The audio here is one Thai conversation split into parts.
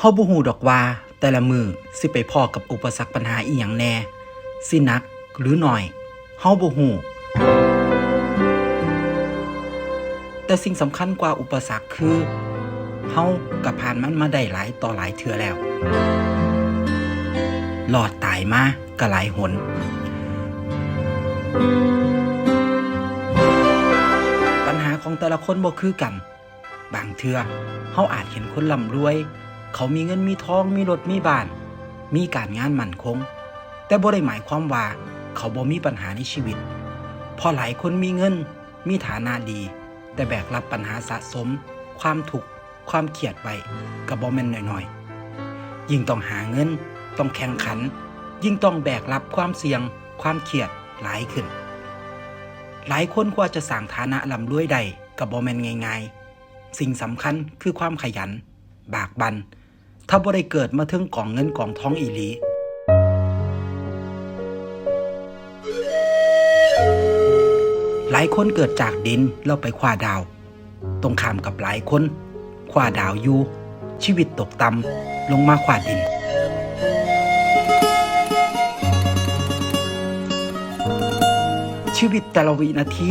เฮาบ่ฮู้ดอกว่า แต่ละมือสิไปพอกับอุปสรรคปัญหาอีหยังแน่สินักหรือหน่อยเฮาบ่ฮู้แต่สิ่งสำคัญกว่าอุปสรรคคือเฮากับผ่านมันมาได้หลายต่อหลายเทื่อแล้วหลอดตายมาก็หลายหนปัญหาของแต่ละคนบ่คือกัน บางเทื่อเฮาอาจเห็นคนร่ำรวย เขามีเงินมีทองมีรถมีบ้าน มีการงานมั่นคง แต่บ่ได้หมายความว่า เขาบ่มีปัญหาในชีวิตเพอหลายคนมีเงิน มีฐานะดี แต่แบกรับปัญหาสะสม ความทุกข์ความเครียดไว้ก็บ่แม่นน้อยๆ ยิ่งต้องหาเงิน ต้องแข่งขัน ยิ่งต้องแบกรับความเสี่ยง ความเครียดหลายขึ้น หลายคนกว่าจะสั่งฐานะลำรวยได้กับบอแม่นง่าย ๆ สิ่งสำคัญคือความขยัน บากบัน ถ้าบ่ได้เกิดมาถึงกองเงินกองท้องอีหลีหลายคนเกิดจากดินแล้วไปคว้าดาว ตรงข้ามกับหลายคนคว้าดาวอยู่ชีวิตตกต่ำลงมาคว้าดิน ชีวิตแต่ละวินาที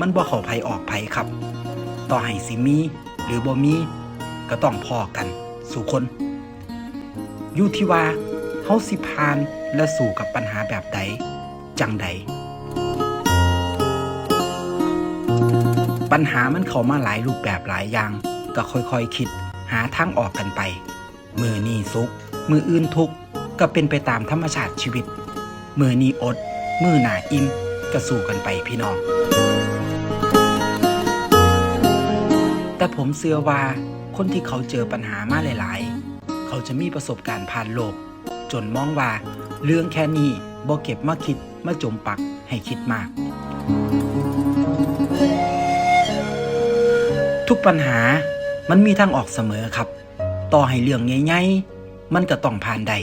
มันบ่เข้าไผออกไผครับ ต่อให้สิมี หรือบ่มี ก็ต้องพอกันสู่คนอยู่ที่ว่าเฮาสิผ่านและสู่กับปัญหาแบบใด จังใด ปัญหามันเข้ามาหลายรูปแบบหลายอย่าง ก็ค่อยๆคิด หาทางออกกันไป มือนี้สุขมืออื่นทุกข์ก็เป็นไปตามธรรมชาติชีวิต มือนี้อด มือหนาอิ่มก็สู้กันไปพี่น้อง แต่ผมเชื่อว่า คนที่เขาเจอปัญหามาหลาย ๆ เขาจะมีประสบการณ์ผ่านโลก จนมองว่า เรื่องแค่นี้บ่เก็บมาคิดมาจมปักให้คิดมาก ทุกปัญหามันมีทางออกเสมอครับ ต่อให้เรื่องใหญ่ๆมันก็ต้องผ่านได้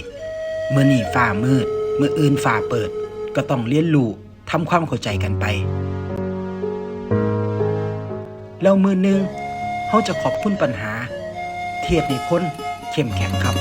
เมื่อนี่ฝ่ามืด เมื่ออื่นฝ่าเปิด ก็ต้องเรียนรู้ทำความเข้าใจกันไป แล้วมือหนึง เขาจะขอบคุณปัญหา เทียบในพ้นเข้มแข็งครับ